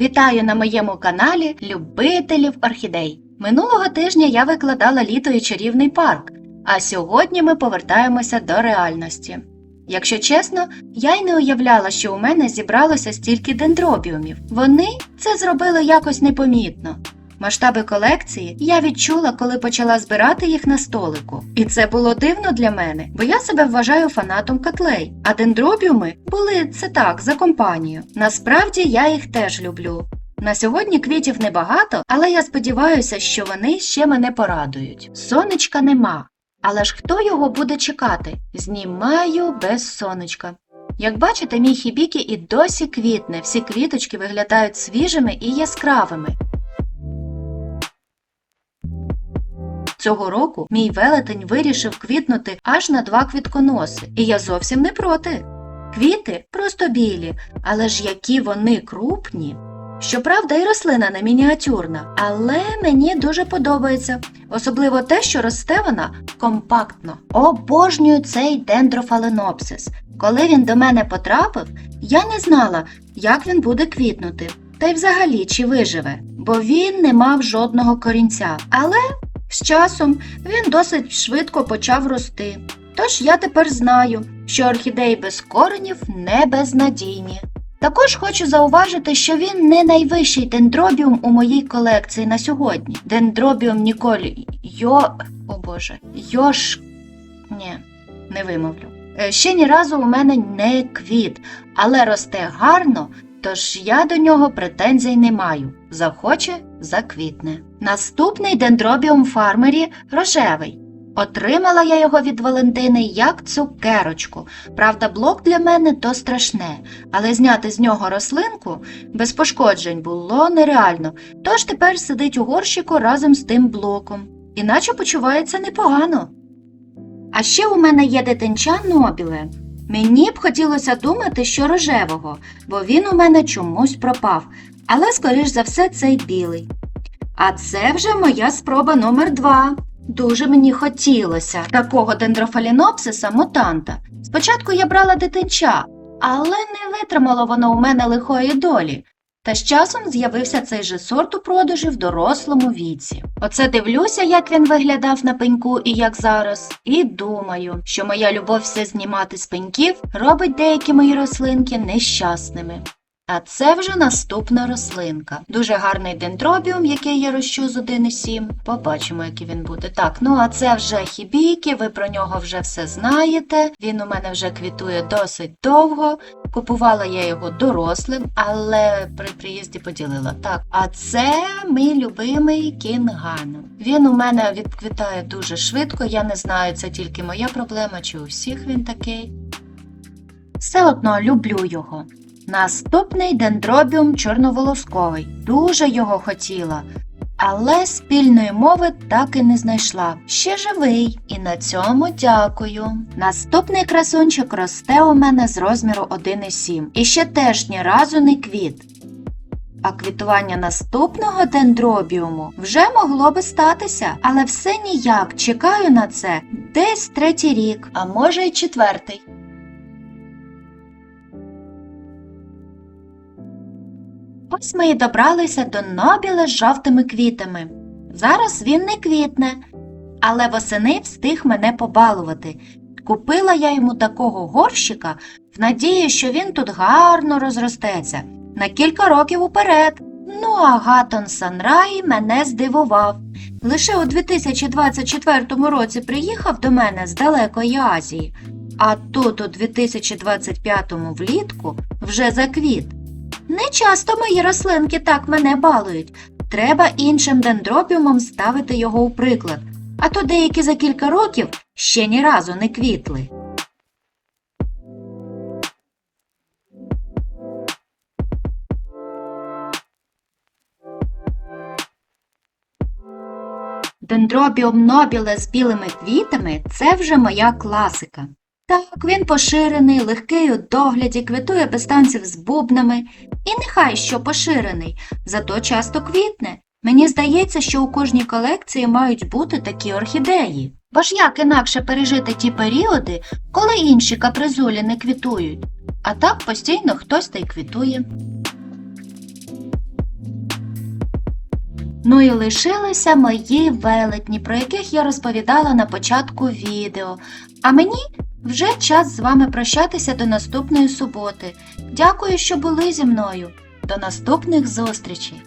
Вітаю на моєму каналі любителів орхідей. Минулого тижня я викладала літо і чарівний парк, а сьогодні ми повертаємося до реальності. Якщо чесно, я й не уявляла, що у мене зібралося стільки дендробіумів. Вони це зробили якось непомітно. Масштаби колекції я відчула, коли почала збирати їх на столику. І це було дивно для мене, бо я себе вважаю фанатом котлей, а дендробіуми були це так, за компанію. Насправді я їх теж люблю. На сьогодні квітів небагато, але я сподіваюся, що вони ще мене порадують. Сонечка нема. Але ж хто його буде чекати? Знімаю без сонечка. Як бачите, мій хібікі і досі квітне, всі квіточки виглядають свіжими і яскравими. Цього року мій велетень вирішив квітнути аж на два квітконоси, і я зовсім не проти. Квіти просто білі, але ж які вони крупні. Щоправда, і рослина не мініатюрна, але мені дуже подобається, особливо те, що росте вона компактно. Обожнюю цей дендрофаленопсис. Коли він до мене потрапив, я не знала, як він буде квітнути, та й взагалі чи виживе, бо він не мав жодного корінця. Але з часом він досить швидко почав рости. Тож я тепер знаю, що орхідеї без коренів не безнадійні. Також хочу зауважити, що він не найвищий дендробіум у моїй колекції на сьогодні. Дендробіум Ніколі Йо. О Боже, Йош. Ні, не вимовлю. Е, Ще ні разу у мене не квіт, але росте гарно, тож я до нього претензій не маю. Захоче заквітне. Наступний дендробіум фармері рожевий. Отримала я його від Валентини як цукерочку. Правда, блок для мене то страшне, але зняти з нього рослинку без пошкоджень було нереально, тож тепер сидить у горщику разом з тим блоком, іначе почувається непогано. А ще у мене є дитинча Нобіле. Мені б хотілося думати, що рожевого, бо він у мене чомусь пропав, але, скоріш за все, цей білий. А це вже моя спроба номер два. Дуже мені хотілося такого дендрофалінопсиса мутанта. Спочатку я брала дитинча, але не витримало воно у мене лихої долі. Та з часом з'явився цей же сорт у продажі в дорослому віці. Оце дивлюся, як він виглядав на пеньку і як зараз, і думаю, що моя любов все знімати з пеньків робить деякі мої рослинки нещасними. А це вже наступна рослинка. Дуже гарний дендробіум, який я рощу з 1,7. Побачимо, який він буде. Так, ну а це вже хібікі, ви про нього вже все знаєте. Він у мене вже квітує досить довго. Купувала я його дорослим, але при приїзді поділила. Так, а це мій любимий кінгану. Він у мене відквітає дуже швидко. Я не знаю, це тільки моя проблема, чи у всіх він такий. Все одно люблю його. Наступний дендробіум чорноволосковий. Дуже його хотіла, але спільної мови так і не знайшла. Ще живий, і на цьому дякую. Наступний красунчик росте у мене з розміру 1,7 і ще теж ні разу не квіт. А квітування наступного дендробіуму вже могло би статися, але все ніяк чекаю на це десь третій рік, а може й четвертий. Ось ми і добралися до нобіля з жовтими квітами. Зараз він не квітне, але восени встиг мене побалувати. Купила я йому такого горщика в надії, що він тут гарно розростеться на кілька років уперед. Ну, а Гатон Санрай мене здивував. Лише у 2024 році приїхав до мене з далекої Азії, а тут у 2025 влітку вже заквіт. Не часто мої рослинки так мене балують. Треба іншим дендробіумом ставити його у приклад, а то деякі за кілька років ще ні разу не квітли. Дендробіум нобіле з білими квітами це вже моя класика. Так, він поширений, легкий у догляді, квітує без танців з бубнами. І нехай що поширений, зато часто квітне. Мені здається, що у кожній колекції мають бути такі орхідеї. Бо ж як інакше пережити ті періоди, коли інші капризулі не квітують, а так постійно хтось та й квітує. Ну і лишилися мої велетні, про яких я розповідала на початку відео. А мені вже час з вами прощатися до наступної суботи. Дякую, що були зі мною. До наступних зустрічей!